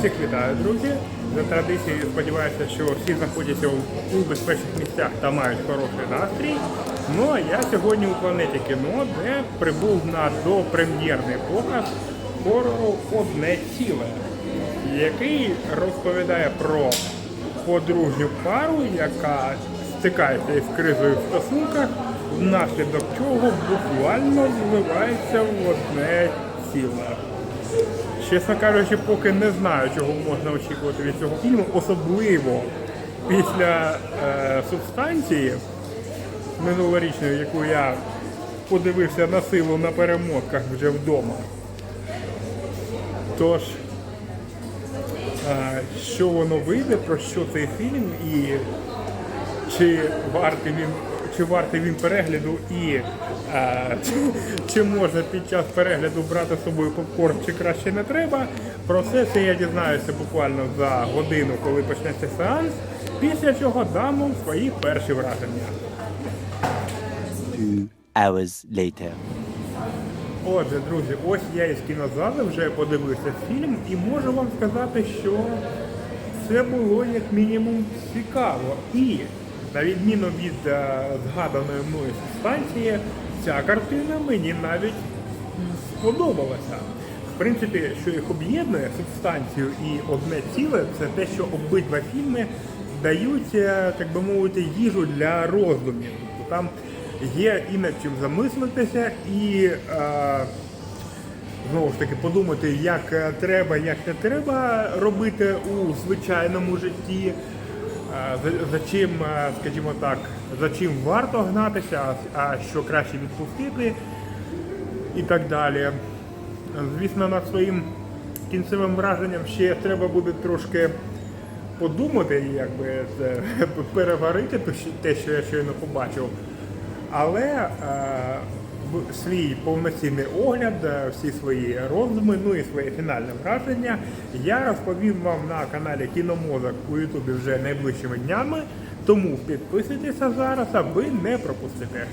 Всіх вітаю, друзі. За традицією сподіваюся, що всі знаходяться у- безпечних місцях та мають хороший настрій. Ну а я сьогодні у планеті кіно, де прибув на допрем'єрний показ хорору Одне ціле, який розповідає про подружню пару, яка стикається із кризою в стосунках, внаслідок чого буквально зливається в одне ціле. Чесно кажучи, поки не знаю, чого можна очікувати від цього фільму, особливо після е, субстанції минулорічної, яку я подивився на силу на перемотках вже вдома. Тож, е, що воно вийде, про що цей фільм і чи вартий він, чи вартий він перегляду і е, чи, чи можна під час перегляду брати з собою попкорн, чи краще не треба. Про все це я дізнаюся буквально за годину, коли почнеться сеанс, після чого дам вам свої перші враження. Two hours later. Отже, друзі, ось я із кінозали вже подивився фільм і можу вам сказати, що це було як мінімум цікаво. І на відміну від е, згаданої мною субстанції, ця картина мені навіть сподобалася. В принципі, що їх об'єднує субстанцію і одне ціле, це те, що обидва фільми дають, е, так би мовити, їжу для роздумів. Там є і над чим замислитися, і е, знову ж таки подумати, як е, треба, як не треба робити у звичайному житті. За, чим, скажімо так, за чим варто гнатися, а- що краще відпустити і так далі. Звісно, над своїм кінцевим враженням ще треба буде трошки подумати, якби це переварити те, що- я щойно побачив. Але свій повноцінний огляд, е, всі свої роздуми, ну і своє фінальне враження я розповім вам на каналі Кіномозок у Ютубі вже найближчими днями. Тому підписуйтеся зараз, аби не пропустити.